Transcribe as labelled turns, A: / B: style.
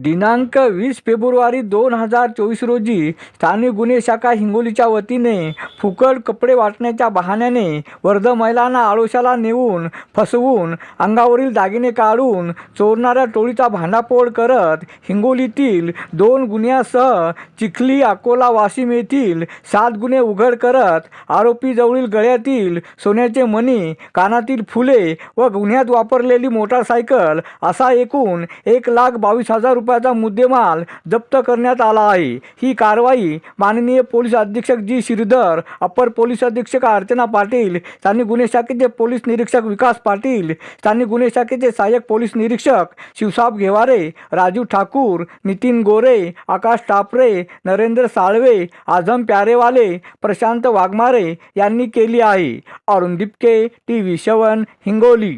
A: दिनांक वीस फेब्रुवारी दोन हजार चोवीस रोजी स्थानिक गुन्हे शाखा हिंगोलीच्या वतीने फुकट कपडे वाटण्याच्या बहाण्याने वर्ध महिलांना आळोशाला नेऊन फसवून अंगावरील दागिने काढून चोरणाऱ्या टोळीचा भांडाफोड करत हिंगोलीतील दोन गुन्ह्यासह चिखली अकोला वाशिम येथील सात गुन्हे उघड करत आरोपीजवळील गळ्यातील सोन्याचे मणी कानातील फुले व गुन्ह्यात वापरलेली मोटारसायकल असा एकूण एक लाख बावीस हजार रुपये रुपयाचा मुद्देमाल जप्त करण्यात आला आहे. ही कारवाई माननीय पोलीस अधीक्षक जी. श्रीधर अप्पर पोलीस अधीक्षक अर्चना पाटील स्थानिक गुन्हे शाखेचे पोलीस निरीक्षक विकास पाटील स्थानिक गुन्हे शाखेचे सहाय्यक पोलीस निरीक्षक शिवसाब घेवारे राजू ठाकूर नितीन गोरे आकाश टापरे नरेंद्र साळवे आझम प्यारेवाले प्रशांत वाघमारे यांनी केली आहे. Arun Dipke T V seven Hingoli.